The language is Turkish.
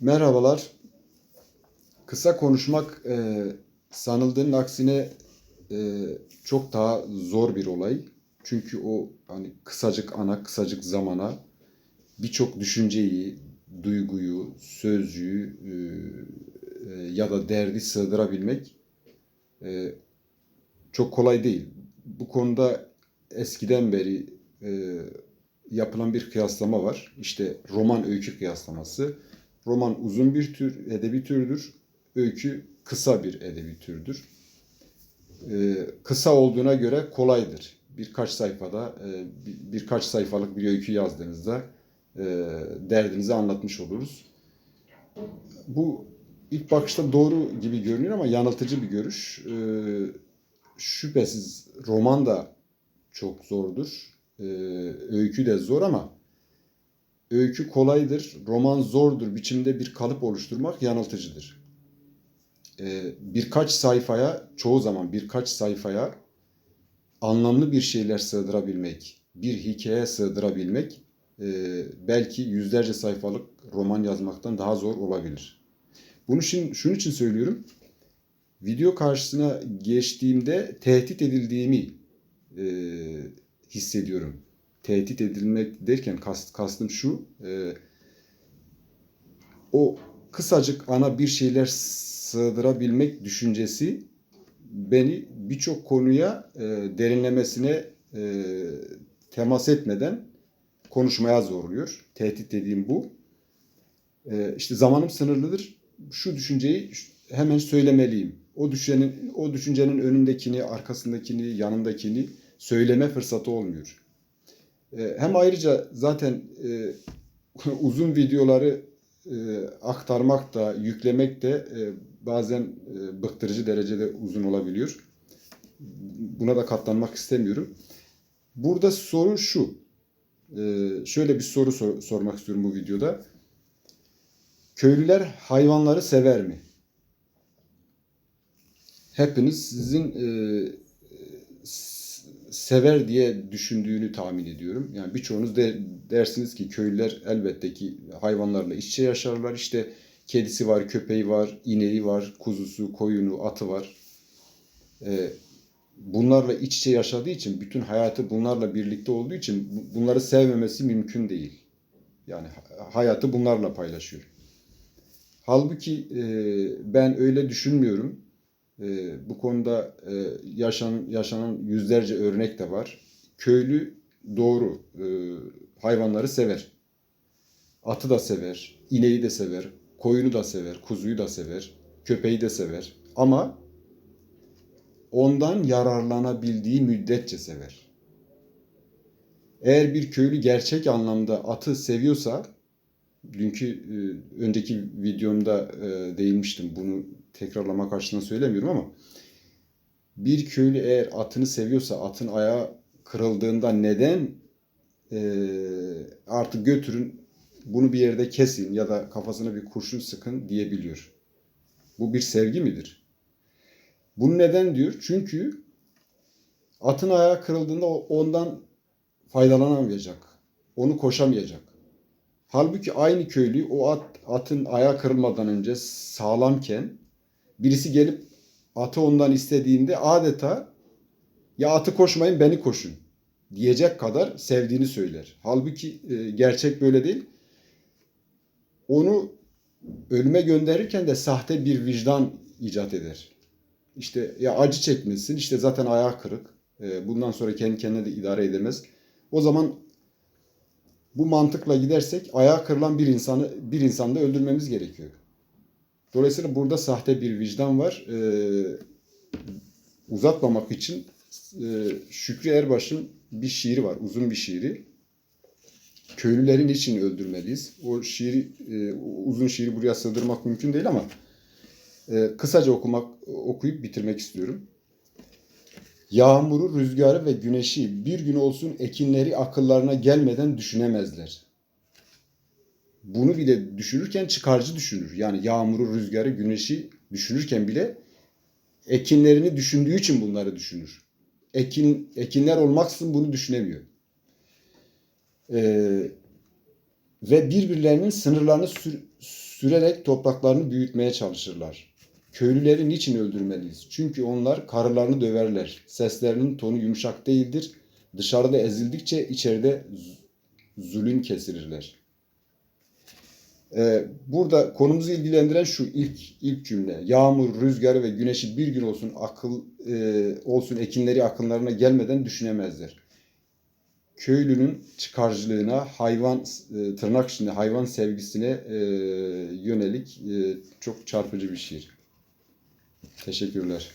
Merhabalar. Kısa konuşmak e, sanıldığının aksine e, çok daha zor bir olay. Çünkü o hani kısacık ana, kısacık zamana birçok düşünceyi, duyguyu, sözcüğü e, e, ya da derdi sığdırabilmek e, çok kolay değil. Bu konuda eskiden beri e, yapılan bir kıyaslama var. İşte roman öykü kıyaslaması. Roman uzun bir tür, edebi türdür. Öykü kısa bir edebi türdür. Ee, kısa olduğuna göre kolaydır. Birkaç sayfada, e, bir- birkaç sayfalık bir öykü yazdığınızda e, derdinizi anlatmış oluruz. Bu ilk bakışta doğru gibi görünüyor ama yanıltıcı bir görüş. Ee, şüphesiz roman da çok zordur. Ee, öykü de zor ama öykü kolaydır, roman zordur biçimde bir kalıp oluşturmak yanıltıcıdır. Ee, birkaç sayfaya, çoğu zaman birkaç sayfaya anlamlı bir şeyler sığdırabilmek, bir hikaye sığdırabilmek e, belki yüzlerce sayfalık roman yazmaktan daha zor olabilir. Bunu şimdi şunun için söylüyorum. Video karşısına geçtiğimde tehdit edildiğimi e, hissediyorum. Tehdit edilmek derken kast, kastım şu. e, o kısacık ana bir şeyler sığdırabilmek düşüncesi beni birçok konuya e, derinlemesine e, temas etmeden konuşmaya zorluyor. Tehdit dediğim bu. E, işte zamanım sınırlıdır. Şu düşünceyi hemen söylemeliyim. O düşüncenin, o düşüncenin önündekini, arkasındakini, yanındakini söyleme fırsatı olmuyor. E, hem ayrıca zaten e, uzun videoları e, aktarmak da, yüklemek de bazen bıktırıcı derecede uzun olabiliyor. Buna da katlanmak istemiyorum. Burada soru şu. Şöyle bir soru sor- sormak istiyorum bu videoda. Köylüler hayvanları sever mi? Hepiniz sizin e, sever diye düşündüğünü tahmin ediyorum. Yani birçoğunuz de dersiniz ki köylüler elbette ki hayvanlarla iç içe yaşarlar. İşte kedisi var, köpeği var, ineği var, kuzusu, koyunu, atı var. E, bunlarla iç içe yaşadığı için, bütün hayatı bunlarla birlikte olduğu için bu- bunları sevmemesi mümkün değil. Yani ha- hayatı bunlarla paylaşıyor. Halbuki e, ben öyle düşünmüyorum. E, bu konuda e, yaşan, yaşanan yüzlerce örnek de var. Köylü doğru e, hayvanları sever. Atı da sever, ineği de sever, koyunu da sever, kuzuyu da sever, köpeği de sever. Ama ondan yararlanabildiği müddetçe sever. Eğer bir köylü gerçek anlamda atı seviyorsa, dünkü e, önceki videomda e, değinmiştim. Bunu tekrarlamak açısından söylemiyorum ama bir köylü eğer atını seviyorsa, atın ayağı kırıldığında neden e, artık götürün bunu bir yerde kesin ya da kafasına bir kurşun sıkın diyebiliyor. Bu bir sevgi midir? Bunu neden diyor? Çünkü atın ayağı kırıldığında ondan faydalanamayacak. Onu koşamayacak. Halbuki aynı köylü o at, atın ayağı kırılmadan önce sağlamken birisi gelip atı ondan istediğinde adeta ya atı koşmayın beni koşun diyecek kadar sevdiğini söyler. Halbuki e, gerçek böyle değil. Onu ölüme gönderirken de sahte bir vicdan icat eder. İşte ya acı çekmesin, işte zaten ayağı kırık. E, bundan sonra kendi kendine de idare edemez. O zaman bu mantıkla gidersek ayağı kırılan bir insanı bir insanı da öldürmemiz gerekiyor. Dolayısıyla burada sahte bir vicdan var. E, uzatmamak için e, Şükrü Erbaş'ın bir şiiri var, uzun bir şiiri. Köylülerin için öldürmeliyiz. O şiiri, e, uzun şiiri buraya sığdırmak mümkün değil ama e, kısaca okumak, okuyup bitirmek istiyorum. Yağmuru, rüzgarı ve güneşi bir gün olsun ekinleri akıllarına gelmeden düşünemezler. Bunu bile düşünürken çıkarcı düşünür. Yani yağmuru, rüzgarı, güneşi düşünürken bile ekinlerini düşündüğü için bunları düşünür. Ekin, ekinler olmaksızın bunu düşünemiyor. Ee, ve birbirlerinin sınırlarını sür- Sürerek topraklarını büyütmeye çalışırlar. Köylüleri niçin öldürmeliyiz? Çünkü onlar karılarını döverler. Seslerinin tonu yumuşak değildir. Dışarıda ezildikçe içeride zulüm kesirirler. Ee, burada konumuzu ilgilendiren şu ilk ilk cümle. Yağmur, rüzgarı ve güneşi bir gün olsun akıl e, olsun ekinleri akınlarına gelmeden düşünemezler. Köylünün çıkarcılığına, hayvan e, tırnak içinde hayvan sevgisine e, yönelik e, çok çarpıcı bir şiir. Teşekkürler.